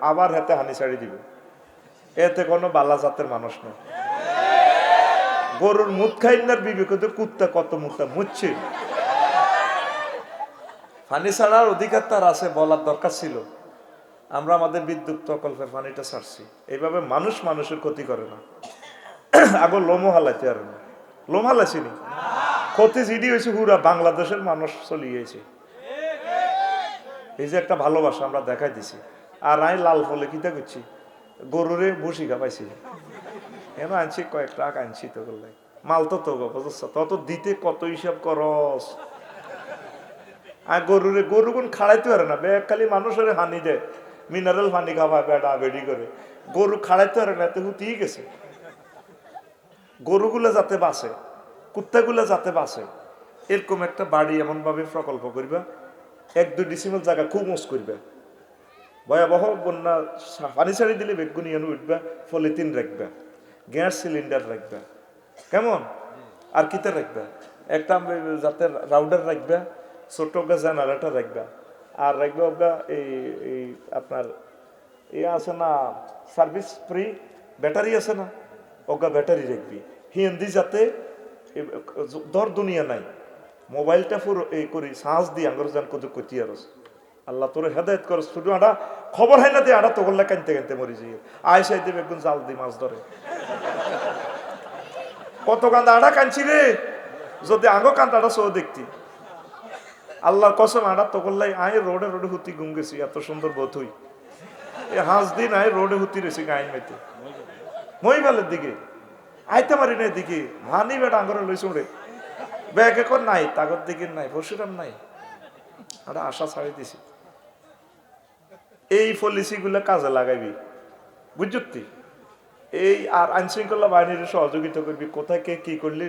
আবার হাতে হানি ছাড়ি দিবে। এতে কোনো বালা জাতের মানুষ না গরুর মুখ খাইনার বিবেক কুত্তা কত মুখটা মুচ্ছে। পানি ছাড়ার অধিকার তার আছে, বলার দরকার ছিল। আমরা আমাদের বিদ্যুৎ প্রকল্পের পানিটা ছাড়ছি। এইভাবে মানুষ মানুষের ক্ষতি করে না। আগে লোমো হালাইতে আর না। লোম হালাইছিনি ক্ষতি জিডি হয়েছে পুরা বাংলাদেশের মানুষ চলিয়েছে। এই যে একটা ভালোবাসা আমরা দেখাই দিছি। আর আমি লাল ফলে কিতা করছি? গরুরে বসি খাপাইছি। কেন আনছি, কয়েক টাকা আনছি তো করলে মাল তো তো বুঝছ তত দিতে কত হিসাব করস? আর গরুরে, গরু কোন খাড়াইতে পারে না। ব্যাগ খালি মানুষের হানি দেয় মিনারেল পানি খাওয়া বেড়া, বেড়ি করে। গরু খাড়াইতে পারে না, এতে হুতিই গেছে। গরুগুলো যাতে বাঁচে, কুত্তাগুলো যাতে বাঁচে, এরকম একটা বাড়ি এমনভাবে প্রকল্প করবা। এক দুই ডিসিমেল জায়গা খুব মোস করবে। ভয়াবহ বন্যা পানি ছাড়ি দিলে বেগুনি এনে উঠবে, পলিথিন রাখবে, গ্যাস সিলিন্ডার রাখবে। কেমন? আর কিতে রাখবে? একটা যাতে রাউডার রাখবে, ছোট জেনারেটর রাখবে। আর রাখবে ওগা এই এই আপনার ইয়ে আছে না, সার্ভিস ফ্রি ব্যাটারি আছে না, ওগা ব্যাটারি রাখবি। হিন্দি যাতে এ- দর দুনিয়া নাই। মোবাইলটা ফুর এই করি, সাহস দিয়ে আঙ্গর যান কত কতি আরস। আল্লাহ তোর হেদায়ত করস শুধু আডা খবর হয় না দিয়ে আডা তো বললে কানতে কানতে মরি যাই। আয় সাই দেবে একদম জাল দি মাছ ধরে। কত কান্দা, আডা কানছি রে। যদি আঙ্গ কান্দাটা সো দেখতি। আল্লাহর কসম, আডা তো করলাই আয় রোডে রোডে হুতি গুম গেছি, এত সুন্দর বোধ হই। এ হাঁস দিন আয় রোডে হুতি রেছি গাইন মেতে মহিবালের দিকে। আইতে পারি না এদিকে হানি বেটা আঙ্গরে লইছ রে ব্যাগ এখন নাই তাগর দিকে নাই, পরশুরাম নাই। আমরা আশা ছাড়ি দিছি। এই পলিসিগুলো কাজে লাগাইবি বুঝছি এই আর আইনশৃঙ্খলা বাহিনীর সহযোগিতা করবি, কোথায় কে কি করলি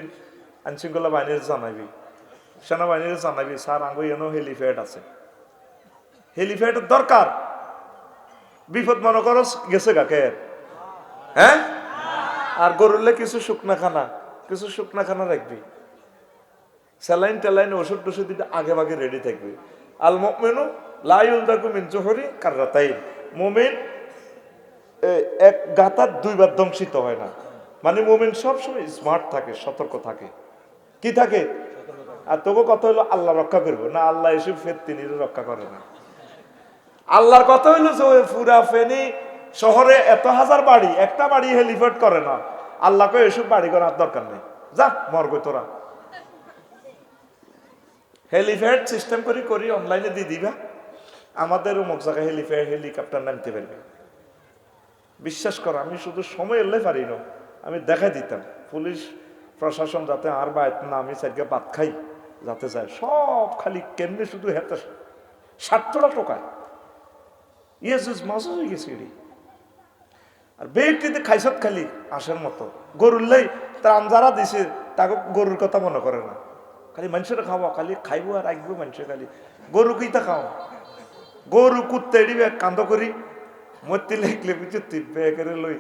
আইনশৃঙ্খলা বাহিনীর জানাবি। সেনাবাহিনীর জানাবি, স্যার আঙ্গ এনো হেলিপ্যাড আছে। হেলিপ্যাডের দরকার। বিপদ মনে করো, গেছে কাকে? হ্যাঁ? আর গরুলে কিছু শুকনা খানা কিছু শুকনা খানা রাখবি। স্যালাইন ট্যালাইন ওষুধ টষুধ আগে ভাগে রেডি থাকবি। আল মেনু লাইউল দাকু মিন জোহরি কার্রাতাই মোমেন এক গাতার দুইবার ধ্বংসিত হয় না। মানে মোমেন সবসময় স্মার্ট থাকে, সতর্ক থাকে। কি থাকে? আর তোকে কথা হলো আল্লাহ রক্ষা করব। না, আল্লাহ এসে ফের তিনি রক্ষা করে না। আল্লাহর কথা হইল যে ফুরা ফেনি শহরে এত হাজার বাড়ি, একটা বাড়ি হেলিপ্যাড করে না। আল্লাহকে এসব বাড়ি করার দরকার নেই। যা মরগো তোরা। হেলিপ্যাড সিস্টেম করি করি অনলাইনে দিয়ে দিবা। আমাদের অমুক জায়গায় হেলিপ্যাড হেলিকপ্টার নামতে পারবে। বিশ্বাস করো, আমি শুধু সময় এলে পারি না, আমি দেখাই দিতাম। পুলিশ, প্রশাসন যাতে আর বাইত না, আমি সাইডকে ভাত খাই, যাতে যায়। সব খালি কেমনি শুধু হেতে ষাটটা টোকায় ইয়েস ইস হয়ে গেছে আর বেটিতে খাইছত খালি আসার মতো। গরুর লাই ত্রাণ যারা দিছে, তাকে গরুর কথা মনে করে না। খালি মানুষের খাওয়া, খালি খাইবো আর রাখব মানুষের খালি। গরু কিতা খাও? গরু কুত্তে দিবে কান্দ করি। মতি লেখলে বুঝতি বেগেরে লই।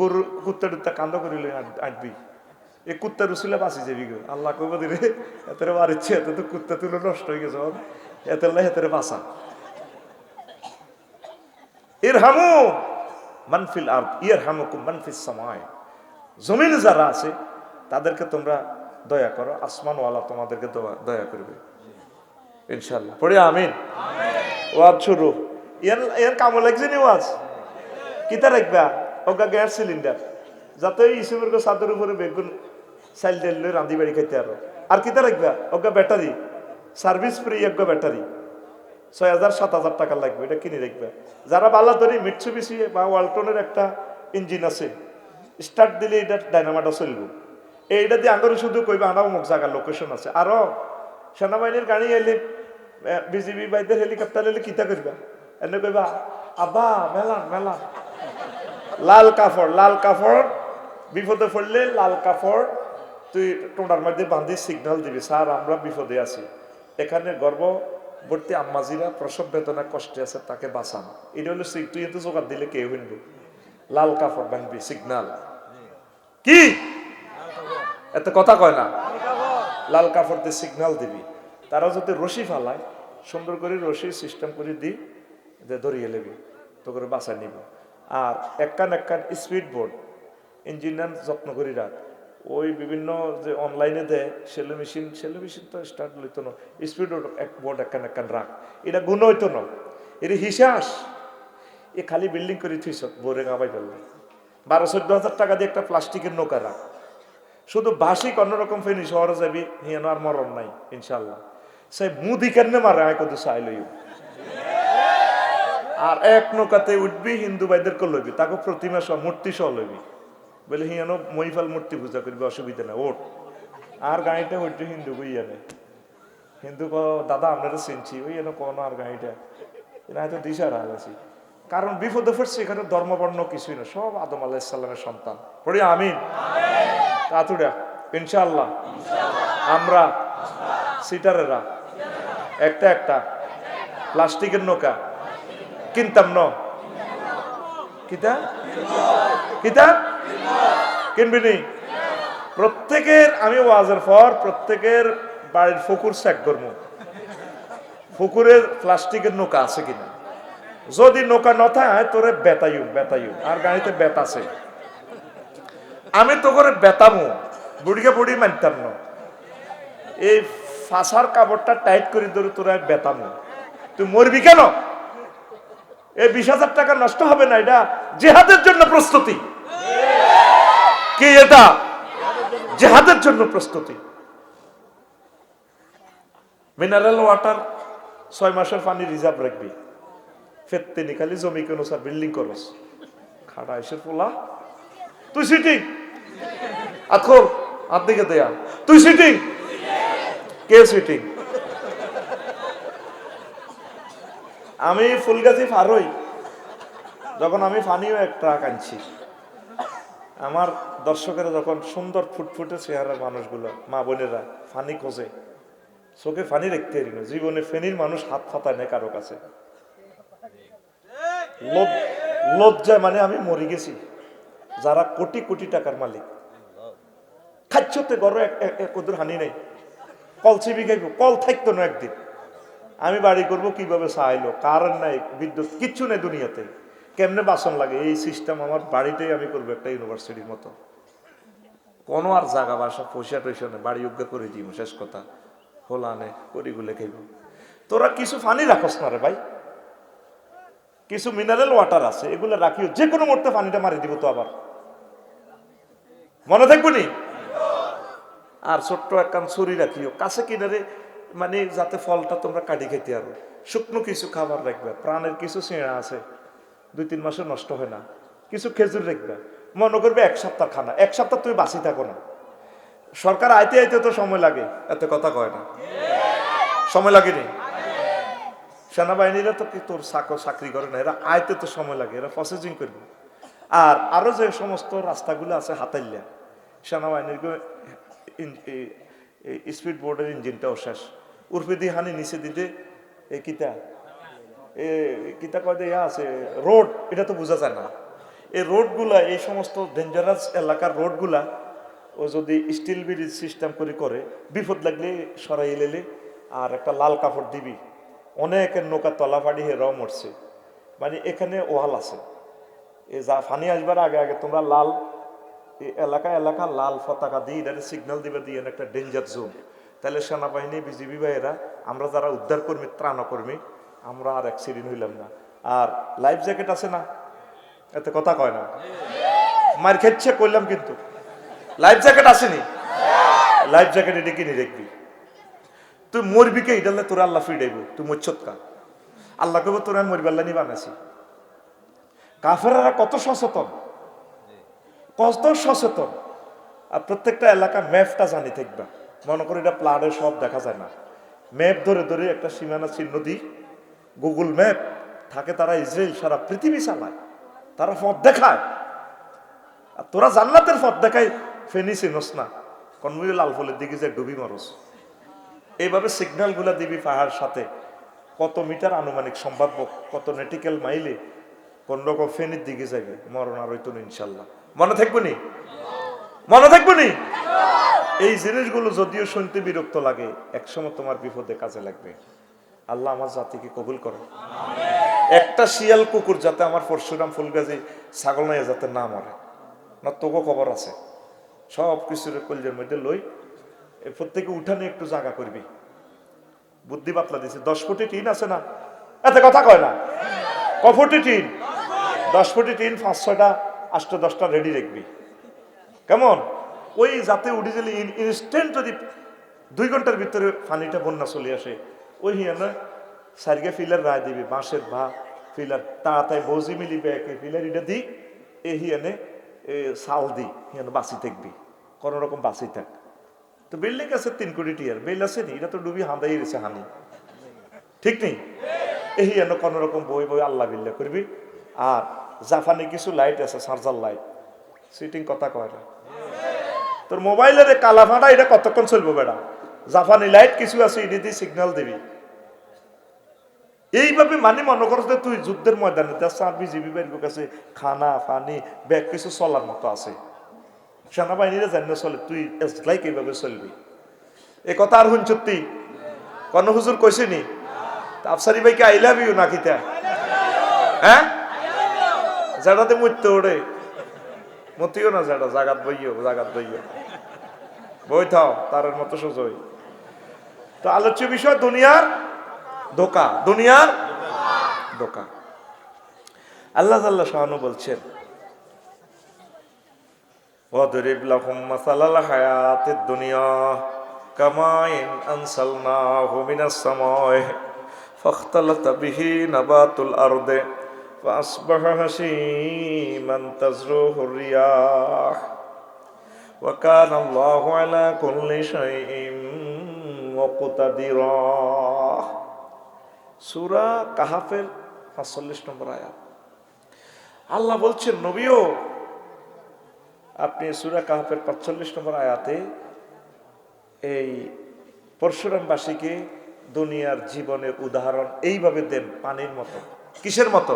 গরু কুত্তা টুত্তা কান্দ করি লই আনবি। এই কুত্তা রুসিলে বাঁচি যাবি গো। আল্লাহ কইব দিলে, এতেরে মারিচ্ছে এতে তো কুত্তা তুলে নষ্ট হয়ে গেছে এতে লাই এতেরে বাঁচা। ইরহামু মানফিল আর ইয়ের ইরহামুকুম মানফিল সময় জমিনে যারা আছে, তাদেরকে তোমরা দয়া করো, আসমানওয়ালা তোমাদেরকে দয়া করবে। ইনশাল্লাহ পড়ে আমিন। ওয়াজ শুরু। এর এর কামো লাগছে নি ওয়াজ? কিতা রাখবা? ওগা গ্যাস সিলিন্ডার যাতে ইসুমের সাদের উপরে বেগুন চাইল ডাইল লই রাঁধি বাড়ি খাইতে আরও আর কিতা রাখবা ওগা ব্যাটারি সার্ভিস ফ্রি এক ব্যাটারি ছয় হাজার সাত হাজার টাকা লাগবে, এটা কিনে রাখবে যারা বালা ধরি মিটসুবিসি বা ওয়ালটনের একটা ইঞ্জিন আছে স্টার্ট দিলে এটা ডাইনামাটা চলবে। এইটা দিয়ে আঙ্গরে শুধু কইবে আনা অমুক জায়গার লোকেশন আছে। আরও সেনাবাহিনীর গাড়ি এলে বিজিবি বাইদের হেলিকপ্টার এলে কিতা করবা? এনে কইবা আব্বা মেলা মেলা লাল কাপড় লাল কাপড় বিপদে পড়লে লাল কাপড় তুই টোনার মধ্যে বান্ধি সিগন্যাল দিবি স্যার আমরা বিপদে আছি। এখানে গর্ভবর্তী আম্মাজিরা প্রসব বেদনা কষ্টে আছে তাকে বাঁচান। এটা হলো তুই এত জোগাড় দিলে কে হইব লাল কাপড় বানবি সিগন্যাল কি? এত কথা কয় না। লাল কাপড় দিয়ে সিগন্যাল দিবি। তারা যদি রশি ফালায় সুন্দর করে রশি সিস্টেম করে দি, যে ধরিয়ে নেবি তো করে বাসায় নিব। আর একখান একখান স্পিড বোর্ড ইঞ্জিনিয়ার যত্ন করি রাখ। ওই বিভিন্ন যে অনলাইনে দেয় সেলো মেশিন সেলো মেশিন তো স্টার্ট লইতো না। স্পিড বোর্ড এক বোর্ড একখান একখান রাখ। এটা গুণ হইতো না। এর হিসাস। এ খালি বিল্ডিং করে থুইস, বোরে গাবাই ফেলল বারো চোদ্দ হাজার টাকা দিয়ে একটা প্লাস্টিকের নৌকা রাখ। শুধু বাসিক অন্যরকম ফেনি শহরে যাবি, হিয়ানো আর মরণ নাই, ইনশাল্লাহ। সে মুদি কেন মারে? আয় কত লইও। আর এক নৌকাতে উঠবি, হিন্দু ভাইদেরকে লইবি, তাকে প্রতিমা সহ, মূর্তি সহ লইবি। বলে হিয়ানো মহিফাল মূর্তি পূজা করবি, অসুবিধা না ওঠ। আর গাড়িটা উঠবি, হিন্দু বইয়া নেই হিন্দু ক দাদা আপনারা চিনছি। ওই এনে কোন আর গাড়িটা এরা হয়তো দিশা আছি। কারণ বিপদে পড়ছে এখানে ধর্মবর্ণ কিছুই না, সব আদম আলাহিসাল্লামের সন্তান। পড়ি, আমিন। কাতুড়া ইনশাল্লাহ আমরা সিটারেরা। একটা একটা। প্লাস্টিকের নৌকা। কিনতাম ন। কিতা? কিতা? কিনবি নি? প্রত্যেকের, আমি ওয়াজের পর প্রত্যেকের বাড়ির ফুকুর চেক করব। ফুকুরের প্লাস্টিকের নৌকা আছে কিনা? যদি নৌকা নথায় তোরে বেতাইউ বেতাইউ আর গাড়িতে বেত আছে। আমি তো করে বেতামু। বুড়িকে বুড়ি মানতাম না। এই ফাঁসার কাপড়টা টাইট করে ধরে, তোরা বেতাম তুই মরবি কেন? এই বিশ হাজার টাকা নষ্ট হবে না, এটা জেহাদের জন্য প্রস্তুতি। কি এটা? জেহাদের জন্য প্রস্তুতি। মিনারেল ওয়াটার ছয় মাসের পানি রিজার্ভ রাখবি। ফেরতে নিকালি জমি কেন স্যার বিল্ডিং করস। খাড়া এসে পোলা। তুই সিটিং দিকে দেয়া। তুই সিটিং কে সিটিং আমি ফুলগাছি ফারই যখন আমি ফানিও এক ট্রাক আনছি, আমার দর্শকেরা যখন সুন্দর ফুটফুটে চেহারার মানুষগুলো, মা বোনেরা ফানি খোঁজে, চোখে ফানি রাখতে পারি জীবনে ফেনির মানুষ হাত ফাতায় নেই কারও কাছে। লজ- লজ্জায় মানে আমি মরে গেছি, যারা কোটি কোটি টাকার মালিক। খাচ্ছতে গড় কদুর হানি নেই। কল চিবি খাইব কল থাকতো না একদিন। আমি বাড়ি করব, কীভাবে চাইলো, কারেন্ট নাই, বিদ্যুৎ কিচ্ছু নেই দুনিয়াতে। কেমনে বাসন লাগে? এই সিস্টেম আমার বাড়িতেই আমি করব একটা ইউনিভার্সিটির মতো। কোনো আর জায়গা বাসা, পয়সা টয়সা নেই, বাড়ি যোগ্য করে দিব শেষ কথা। হোলা নে করিগুলে খাইব। তোরা কিছু ফানি রাখস না রে ভাই। কিছু মিনারেল ওয়াটার আছে, এগুলো রাখিও। যে কোনো মুহূর্তে পানিটা মারি দিব তো আবার। মনে থাকব নি? আর ছোট্ট একখান ছুরি রাখিও। কাছে কিনারে মানে যাতে ফলটা তোমরা কাটি খেতে আরও শুকনো কিছু খাবার রাখবে। প্রাণের কিছু চেঁড়া আছে। দুই তিন মাসে নষ্ট হয় না। কিছু খেজুর রাখবে। মনে করবে এক সপ্তাহ খানা। এক সপ্তাহ তুমি বাঁচি থাকো না। সরকার আইতে আইতে তো সময় লাগে। এত কথা কয় না। সময় লাগেনি? সেনাবাহিনীরা তো তোর চাকর চাকরি করে না? এরা আইতে তো সময় লাগে। এরা প্রসেসিং করবে। আর আরও যে সমস্ত রাস্তাগুলো আছে হাতাইল্লা, সেনাবাহিনীর স্পিড বোর্ডের ইঞ্জিনটাও শেষ উর্ফে দিয়ে হানি নিচে দিতে, এ, কিতা? এ, কিতা কয় যে ইয়া আছে, রোড, এটা তো বোঝা যায় না। এই রোডগুলা, এই সমস্ত ডেঞ্জারাস এলাকার রোডগুলা, ও যদি স্টিল ব্রিজ সিস্টেম করে করে, বিপদ লাগলে সরাই এলেলে আর একটা লাল কাপড় দিবি। অনেকের নৌকা তলাফাড়ি হেরাও মরছে। মানে এখানে ওয়াল আছে। এ যা ফানি আসবার আগে আগে তোমরা লাল এলাকা এলাকা লাল পতাকা দিয়ে এটা সিগন্যাল দিবে দিয়ে একটা ডেঞ্জার জোন তাহলে সেনাবাহিনী, বিজিবি ভাইয়েরা, আমরা যারা উদ্ধার কর্মী ত্রাণ কর্মী আমরা আর অ্যাক্সিডেন্ট হইলাম না। আর লাইফ জ্যাকেট আছে না? এতে কথা কয় না। মার খেচ্ছে করলাম কিন্তু। লাইফ জ্যাকেট আসেনি? লাইফ জ্যাকেট এটা কিনে দেখবি তুই মরবি কে? ইডালে তোর আল্লাহ ফিডাইব তুই মরছত কা? আল্লাহ কব তোর মরবি, আল্লাহ নি বানাইছি। কাফেরারা কত সচেতন? কত সচেতন। আর প্রত্যেকটা এলাকা ম্যাপটা জানি থাকবা মনে করি এটা প্লাডে সব দেখা যায় না। ম্যাপ ধরে ধরে একটা সীমানা চিহ্ন দিই। গুগল ম্যাপ থাকে তারা ইসরায়েল সারা পৃথিবী চালায়। তারা পথ দেখায়। আর তোরা জান্নাতের পথ দেখায়, ফেনি চিনস না। কনমুই লাল ফলের দিকে যে ডুবি মরস। এইভাবে সিগন্যালগুলো দিবি পাহাড় সাথে। কত মিটার আনুমানিক সম্ভাব্য, কত নেটিক্যাল মাইলে কোন রকম ফেনির দিকে যাবে মরণ আর ইনশাল্লাহ। মনে থাকব নি? মনে থাকব নি? এই জিনিসগুলো যদিও শুনতে বিরক্ত লাগে, একসময় তোমার বিপদে কাজে লাগবে। আল্লাহ আমার জাতিকে কবুল করো। একটা শিয়াল কুকুর যাতে আমার পরশুরাম ফুলগাজি ছাগল নাই যাতে না মরে। না তোকে খবর আছে। সব কিছুর কলজের মধ্যে লই প্রত্যেকে উঠানে একটু জায়গা করবি। বুদ্ধি বাতলা দিছে, দশ ফুটি টিন আছে না? এতে কথা কয় না? ক ফুটি টিন? দশ ফুটি টিন, পাঁচ ছয়টা আষ্ট দশটা রেডি রাখবি। কেমন? ওই যাতে উঠে গেলে ইনস্ট্যান্ট যদি দুই ঘণ্টার ভিতরে পানিটা বন্যা চলে আসে, ওই হিয়ানে সারিগে ফিলার রায় দিবি, বাঁশের ভা ফিলার তাড়াতাড়ি বজি মিলিবে একে ফিলার এটা দি, এ হিয়ানে সাল দি, হিয়ানে বাঁচি থাকবি, কোনো রকম বাঁচি থাক। তো বিল্ডিং আছে তিন কোটি টিয়ার, বেল আছে নি, এটা তো ডুবি হাঁদাই রয়েছে হানি। ঠিক নেই? এই কোনো রকম বই বই আল্লাহ বিল্লা করবি, আর জাপানি কিছু লাইট আছে চার্জার লাইট সিটিং কথা কয় না। তোর মোবাইলের কালা ফাটা এটা কতক্ষণ চলবো বেড়া? জাপানি লাইট কিছু আছে এটি দিয়ে সিগন্যাল দিবি। এইভাবে মানে মনে করো যে তুই যুদ্ধের ময়দানে, তার সার্বি জিবি বাড়ির কাছে খানা পানি ব্যাগ কিছু চলার মতো আছে। সেনাবাহিনীরা জানিয়ে চলে, তুই লাইক এইভাবে চলবি। এ কথা আর শুনছ তুই? কর্ণ হুজুর কইছে নি? তা আফসারি ভাইকে আই ইউ নাকি তা হ্যাঁ? জায়গাতে মরতে ওড়ে মতিও না জায়গা জাগাত বইও জাগাত বইও বই থাও তার মতো সোজই তো আলোচ্য বিষয় দুনিয়ার ধোকা দুনিয়ার ধোকা আল্লাহ আল্লাহ শাহানু বলছেন وَضْرِبْ لَهُمْ مَثَلَ الْحَيَاةِ الدُّنْيَا كَمَاءٍ أَنزَلْنَاهُ مِنَ السَّمَاءِ فاختلط به نبات الأرض فأصبح هشيما تزروه الرياح وكان الله على كل شيء مقتدرا সূরা কাহাফের 45 নম্বর আয়াত আল্লাহ বলছেন নবীও আপনি সূরা কাহাফের 45 নম্বর আয়াতে এই পরশুরামবাসীকে দুনিয়ার জীবনের উদাহরণ এইভাবে দেন পানির মতো কিসের মতো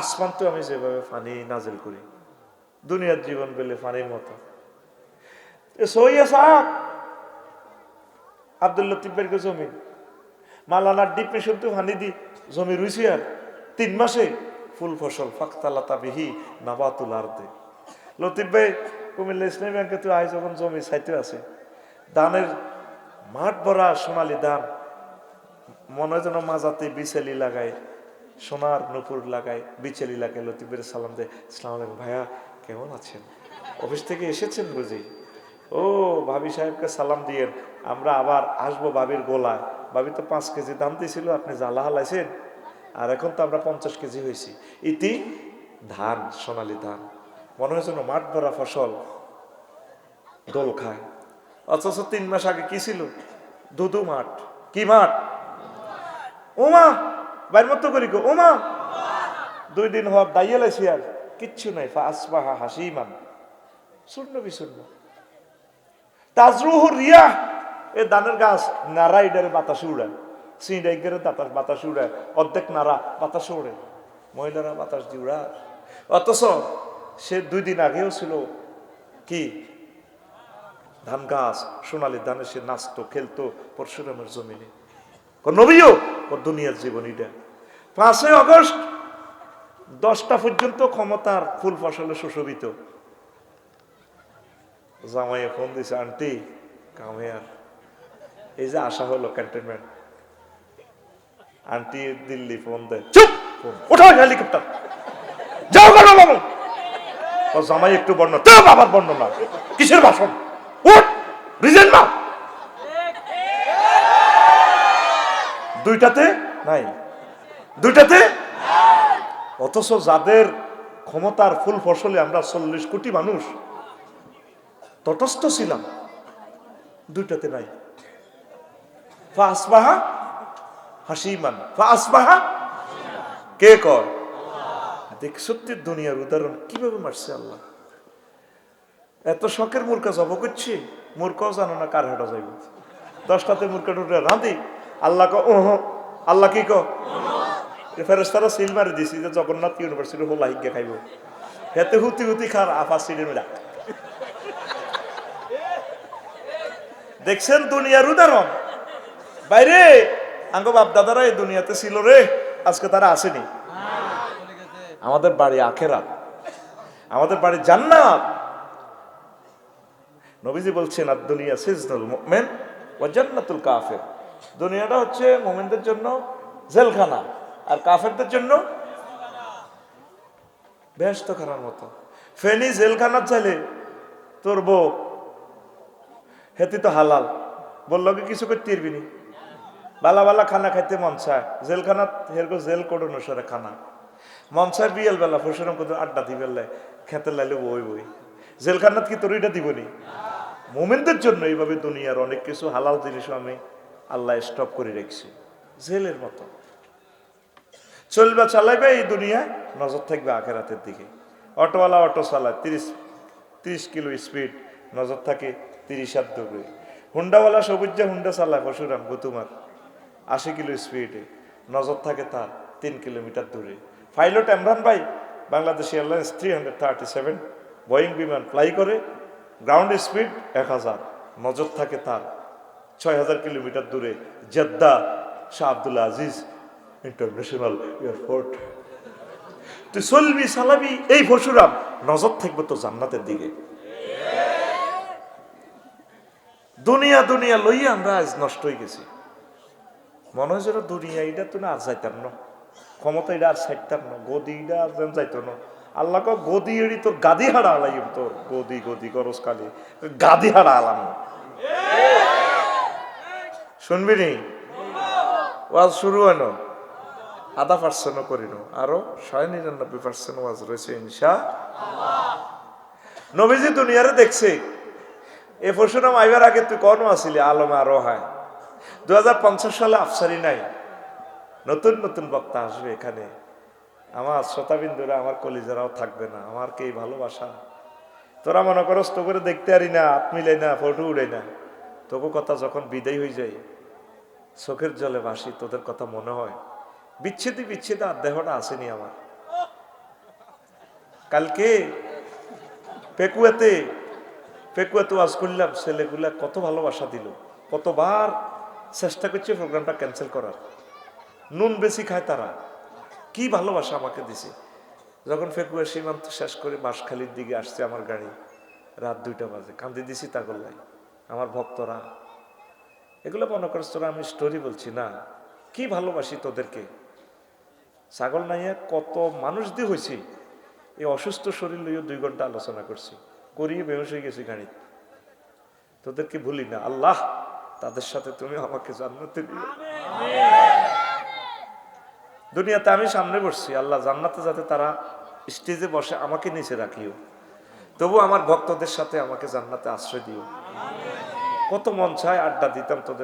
আসমান তো আমি যেভাবে পানি নাজেল করি, দুনিয়ার জীবন পেলে পানির মতো। সইয়া সাহ আব্দুল লতিফের জমি। মালানার ডিপ্রেশন তো পানি দি জমি রুইছি আর তিন মাসে ফুল ফসল ফাঁকতালাতা বিহি নাবাতুল আর দে লতিফ ভাই কুমিল্লা ইসলামী ব্যাংকে তো আয় যখন জমি চাইতে আছে ধানের মাঠ ভরা সোনালি ধান মনে যেন মাজাতে বিচেলি লাগায় সোনার নুপুর লাগায়, বিচেলি লাগায়, লতিফের সালাম দেয়। ইসলাম আলাইকুম, ভাইয়া, কেমন আছেন? অফিস থেকে এসেছেন বুঝি? ও, ভাবি সাহেবকে সালাম দিয়ে আমরা আবার আসব ভাবির গোলায়। ভাবি তো পাঁচ কেজি দাম দিয়েছিল, আপনি জ্বালা হালাইছেন। আর এখন তো আমরা পঞ্চাশ কেজি হয়েছি। ইতি ধান, সোনালি ধান। মনে হয় যেন মাঠ ভরা ফসল। দোল খায়। অথচ তিন মাস আগে কি ছিল? দুদু মাঠ। কি মাঠ? ওমা বাইর মতো করি গো ওমা দুই দিন হওয়ার দাইয়ে লাইছি আর কিচ্ছু নাই আসবাহা হাসিমান। শূন্য বিশূন্য তাজরুহ রিয়া, এ দানের গাছ নারা ইডারে বাতাসে উড়ায় সিঁড়াইগেরে দাতাস বাতাসে উড়ায়, অর্ধেক নারা বাতাসে উড়ে, মহিলারা বাতাস দিয়ে উড়ায়। অথচ সে দুই দিন আগেও ছিল কি? ধান গাছ, সোনালি ধানে সে নাচতো, খেলতো, পরশুরামের জমিনে। নবীও দুনিয়ার জীবন এটা। পাঁচই আগস্ট, দশটা পর্যন্ত ক্ষমতার ফুল ফসলে সুশোভিত। জামাইয়ে ফোন দিছে, আন্টি, কামে আর। এই যে আসা হলো ক্যান্টনমেন্ট। আন্টি দিল্লি ফোন দেয়, চুপ হেলিকপ্টার। যাও বাবু ও জামাই একটু বর্ণনা তো বাবার বর্ণনা কিসের ভাষণ উঠ রিজেন দুইটাতে? নাই। দুইটাতে? অথচ যাদের ক্ষমতার ফুল ফসলে আমরা চল্লিশ কোটি মানুষ তটস্থ ছিলাম। দুইটাতে নাই। ফাসবাহা হাসিমান। ফাসবাহা কে কর দেখ সত্যি দুনিয়ার উদাহরণ কীভাবে মারছে আল্লাহ। এত শখের মুরকা জব করছি মূর্খাও জানো না কার হাঁটা যাইব। দশটাতে মুরকা টুটে রাঁধি আল্লাহ ক ওহ আল্লাহ কি ক? ফেরেস্তারা সিল মারি দিছি যে জগন্নাথ ইউনিভার্সিটি হোলা হিগে খাইব। হেতে হুতি হুতি খার আফা সিলে মেলা। দেখছেন দুনিয়ার উদাহরণ? বাইরে, আঙ্গ বাপ দাদারা এই দুনিয়াতে ছিল রে, আজকে তারা আসেনি। আমাদের বাড়ি আখেরা আমাদের বাড়ি জান্নাত। নবীজি বলছেন আর দুনিয়া সিজনুল মুমিন ওয়া জান্নাতুল কাফির। দুনিয়াটা হচ্ছে মুমিনদের জন্য জেলখানা, আর কাফেরদের জন্য ব্যস্ত খানার মতো। ফেনি জেলখানার চাইলে তোর বউ, হেতি তো হালাল। বলল কি, কিছু করতে পারবি নি? বালা বালা খানা খাইতে মন চায়। জেলখানা হেরগো জেল কোড অনুসারে খানা। মন চায় বিয়েল বেলা ফসরম কত আড্ডা দি বেলায় খেতে লাইলে বই বই। জেলখানাত কি তোর এটা দিবনি? মোমেনদের জন্য এইভাবে দুনিয়ার অনেক কিছু হালাল জিনিসও আমি আল্লাহ স্টপ করে রেখেছি। জেলের মতো। চলবে, চালাইবে এই দুনিয়ায় নজর থাকবে আখেরাতের দিকে। অটোওয়ালা অটো চালায় তিরিশ তিরিশ কিলো স্পিড নজর থাকে তিরিশ হাত দূরে। হুন্ডাওয়ালা, সবুজা হুন্ডা চালায় পশুরাম গতুমার। আশি কিলো স্পিডে নজর থাকে তার তিন কিলোমিটার দূরে। পাইলট এমরান ভাই, Bangladesh airlines three hundred thirty seven Boeing বিমান ফ্লাই করে গ্রাউন্ড স্পিড এক হাজার, নজর থাকে তার ছয় হাজার কিলোমিটার দূরে Jeddah Shah Abdul Aziz international airport. তুই চলবি, চালাবি, এই পশুরাম নজর থাকবে তো জান্নাতের দিকে। দুনিয়া দুনিয়া লইয়া আমরা আজ নষ্ট হয়ে গেছি। মনে হয় যেন দুনিয়া এটা তো না আর যাইতাম না। ক্ষমতা এটা আর ছাইতাম না, গদি এটা আর যেন যাইতো না। আল্লাহ ক গদি এড়ি তোর গাদি হাড়া আলাইম তোর। গদি গদি করস কালি গাদি হাড়া আলাম। শুনবি নি? ওয়াজ শুরু হয় আধা পার্সেন্টও করিল আরও সাড়ে নিরানব্বই পার্সেন্ট ওয়াজ রয়েছে, ইনশা নবীজি দুনিয়ারে দেখছে। এ পরশুরাম আইবার আগে তুই কনও আসিলি? আলমে আরও হয় দু হাজার পঞ্চাশ সালে আফসারি নাই। নতুন নতুন বক্তা আসবে এখানে। আমার শ্রোতাবিন্দুরা আমার কলিজারাও থাকবে না। আমার কে ভালোবাসা? তোরা মনে করস তো করে দেখতে পারি না, হাত মিলাই না, ফটো উড়াই না। তবু কথা যখন বিদায় হয়ে যায় চোখের জলে ভাসি, তোদের কথা মনে হয়? বিচ্ছেদই বিচ্ছেদ, আর দেহটা আসেনি আমার। কালকে পেকুয়াতে পেকুয়াতে ওয়াজ করলাম, ছেলেগুলা কত ভালোবাসা দিল। কতবার চেষ্টা করছে প্রোগ্রামটা ক্যান্সেল করার। নুন বেশি খায় তারা। কি ভালোবাসা আমাকে দিছে। যখন ফেকুয়া সীমান্ত শেষ করে বাঁশখালীর দিকে আসছে আমার গাড়ি, রাত দুইটা বাজে। কান্দি দিছি তা করলাই আমার ভক্তরা এগুলো মনে করছ আমি স্টোরি বলছি, না। কি ভালোবাসি তোদেরকে? ছাগল নাইয়া কত মানুষ দিয়ে হয়েছি এই অসুস্থ শরীর লইয়া দুই ঘণ্টা আলোচনা করছি। করিয়ে বেহস হয়ে গেছি গাড়ি তোদেরকে ভুলি না, আল্লাহ তাদের সাথে তুমি আমাকে জান্নাতে দিও দুনিয়াতে আমি সামনে বসছি, আল্লাহ জান্নাতে যাতে তারা স্টেজে বসে আমাকে নিচে রাখিও। তবু আমার ভক্তদের সাথে আমাকে জান্নাতে আশ্রয় দিও। কত মন চায় আড্ডা দিতাম তোদের